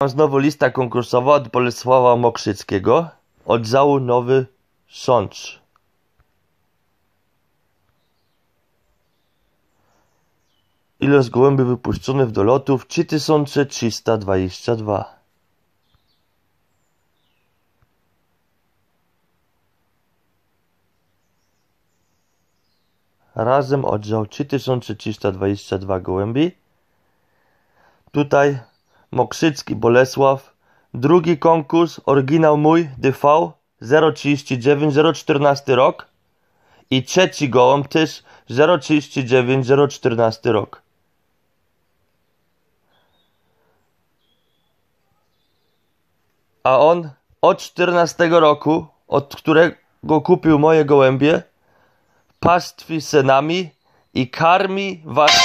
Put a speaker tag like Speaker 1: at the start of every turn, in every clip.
Speaker 1: Mam znowu lista konkursowa od Bolesława Mokrzyckiego, oddziału Nowy Sącz. Ilość gołębi wypuszczonych do lotów 3322. Razem oddział 3322 gołębi. Tutaj Mokrzycki Bolesław. Drugi konkurs, oryginał mój, DV 039 014 rok. I trzeci gołąb też 039 014 rok. A on od 14 roku, od którego kupił moje gołębie, pastwi synami i karmi was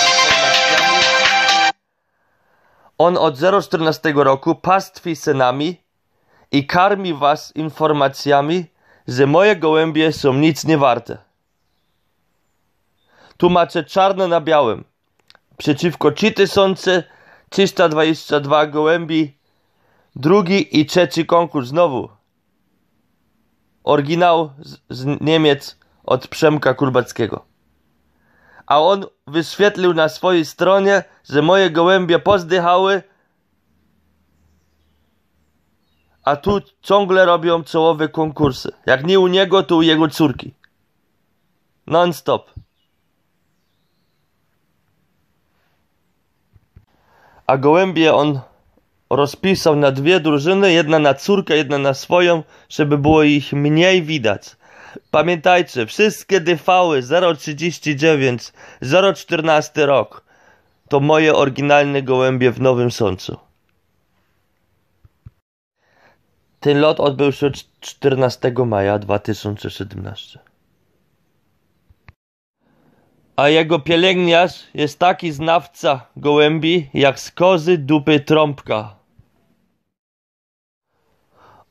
Speaker 1: On od 014 roku pastwi synami i karmi was informacjami, że moje gołębie są nic nie warte. Tu macie czarno na białym. Przeciwko 3322 gołębi. Drugi i trzeci konkurs znowu. Oryginał z, z Niemiec od Przemka Kurbackiego. A on wyświetlił na swojej stronie, że moje gołębie pozdychały, a tu ciągle robią czołowe konkursy. Jak nie u niego, to u jego córki. Non stop. A gołębie on rozpisał na dwie drużyny, jedna na córkę, jedna na swoją, żeby było ich mniej widać. Pamiętajcie, wszystkie DV 039, 014 rok to moje oryginalne gołębie w Nowym Sączu. Ten lot odbył się 14 maja 2017. A jego pielęgniarz jest taki znawca gołębi jak z kozy dupy trąbka.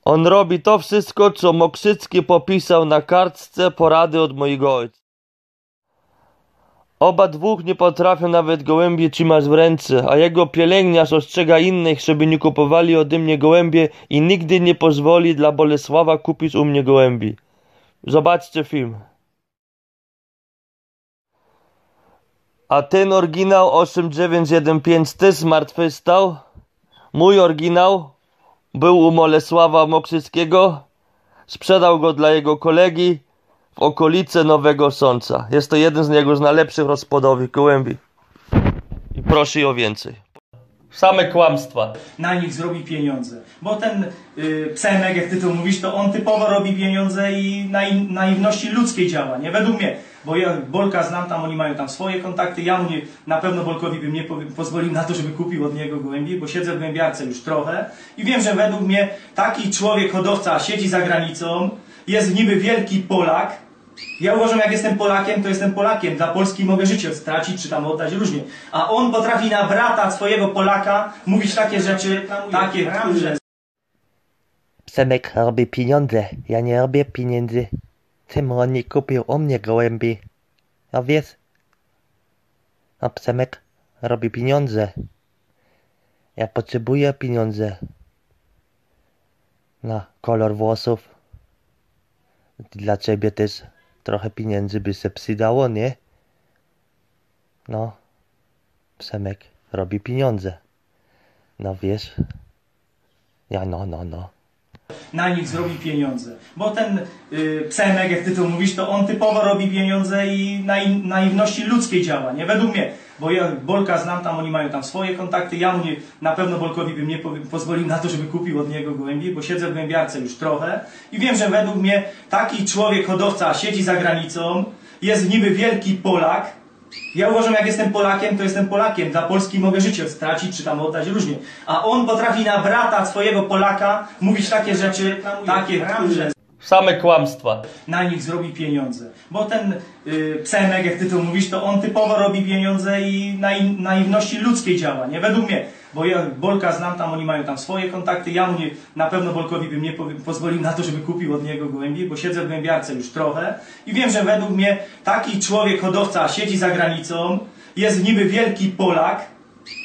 Speaker 1: On robi to wszystko, co Mokrzycki popisał na kartce porady od mojego ojca. Oba dwóch nie potrafią nawet gołębie trzymać w ręce, a jego pielęgniarz ostrzega innych, żeby nie kupowali ode mnie gołębie i nigdy nie pozwoli dla Bolesława kupić u mnie gołębi. Zobaczcie film. A ten oryginał 8915 też zmartwychwstał. Mój oryginał był u Bolesława Mokrzyckiego. Sprzedał go dla jego kolegi w okolice Nowego Sąca. Jest to jeden z jego z najlepszych rozpodowych gołębi. I proszę o więcej. Same kłamstwa.
Speaker 2: na nich zrobi pieniądze. Bo ten y, Przemek, jak ty to mówisz, to on typowo robi pieniądze i na naiwności ludzkiej działa, nie? Według mnie. Bo ja Bolka znam tam, oni mają tam swoje kontakty. Ja mu nie, na pewno Bolkowi bym nie po, pozwolił na to, żeby kupił od niego gołębi, bo siedzę w głębiarce już trochę i wiem, że według mnie taki człowiek hodowca siedzi za granicą, jest niby wielki Polak, ja uważam, jak jestem Polakiem, to jestem Polakiem. Dla Polski mogę życie stracić, czy tam oddać różnie. A on potrafi na brata swojego Polaka mówić takie rzeczy, takie, że
Speaker 3: Przemek robi pieniądze, ja nie robię pieniędzy. Tymon nie kupił u mnie gołębi. Ja wiesz? A Przemek robi pieniądze. Ja potrzebuję pieniądze. Na kolor włosów. Dla ciebie też trochę pieniędzy by się przydało, nie? No. Przemek robi pieniądze. No wiesz? Ja no, no, no.
Speaker 2: na nich zrobi pieniądze. Bo ten y, jak ty to mówisz, to on typowo robi pieniądze i na naiwności ludzkiej działa, nie? Według mnie. Bo ja Bolka znam tam, oni mają tam swoje kontakty. Ja mu nie, na pewno Bolkowi bym nie po, pozwolił na to, żeby kupił od niego gołębi, bo siedzę w głębiarce już trochę i wiem, że według mnie taki człowiek hodowca siedzi za granicą, jest niby wielki Polak, ja uważam, jak jestem Polakiem, to jestem Polakiem. Dla Polski mogę życie stracić, czy tam oddać różnie. A on potrafi na brata swojego Polaka mówić takie rzeczy, takie, że
Speaker 1: Same kłamstwa.
Speaker 2: na nich zrobi pieniądze. Bo ten y, Przemek, jak ty to mówisz, to on typowo robi pieniądze i na naiwności ludzkiej działa, nie? Według mnie. Bo ja Bolka znam tam, oni mają tam swoje kontakty. Ja mu nie, na pewno Bolkowi bym nie po, pozwolił na to, żeby kupił od niego gołębi, bo siedzę w głębiarce już trochę i wiem, że według mnie taki człowiek hodowca siedzi za granicą, jest niby wielki Polak,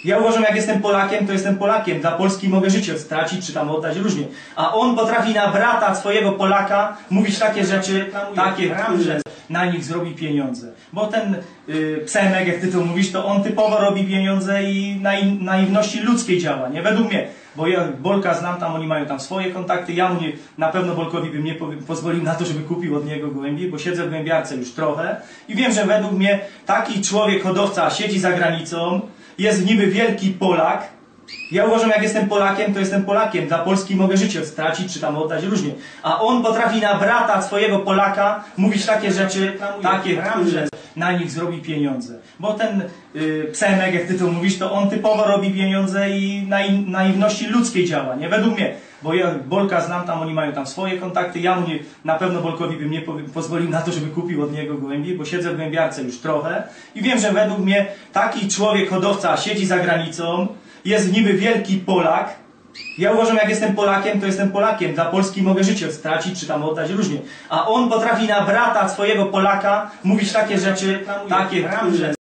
Speaker 2: Ja uważam, jak jestem Polakiem, to jestem Polakiem. Dla Polski mogę życie stracić, czy tam oddać różnie. A on potrafi na brata swojego Polaka mówić takie rzeczy, takie, że na nich zrobi pieniądze. Bo ten Przemek, jak ty to mówisz, to on typowo robi pieniądze i na naiwności ludzkiej działa, nie? Według mnie. Bo ja Bolka znam, tam oni mają tam swoje kontakty. Ja mu nie, na pewno Bolkowi bym nie pozwolił na to, żeby kupił od niego gołębi, bo siedzę w głębiarce już trochę i wiem, że według mnie taki człowiek hodowca siedzi za granicą, jest niby wielki Polak. Ja uważam, jak jestem Polakiem, to jestem Polakiem. Dla Polski mogę życie stracić, czy tam oddać różnie. A on potrafi na brata swojego Polaka mówić takie rzeczy, takie, że na nich zrobi pieniądze. Bo ten y, Przemek, jak ty to mówisz, to on typowo robi pieniądze i na naiwności ludzkiej działa, nie? Według mnie. Bo ja Bolka znam, tam oni mają tam swoje kontakty. Ja mu nie, na pewno Bolkowi bym nie pozwolił na to, żeby kupił od niego gołębi, bo siedzę w głębiarce już trochę i wiem, że według mnie taki człowiek hodowca siedzi za granicą, jest niby wielki Polak. Ja uważam, jak jestem Polakiem, to jestem Polakiem. Dla Polski mogę życie stracić, czy tam oddać różnie. A on potrafi na brata swojego Polaka mówić takie rzeczy, takie,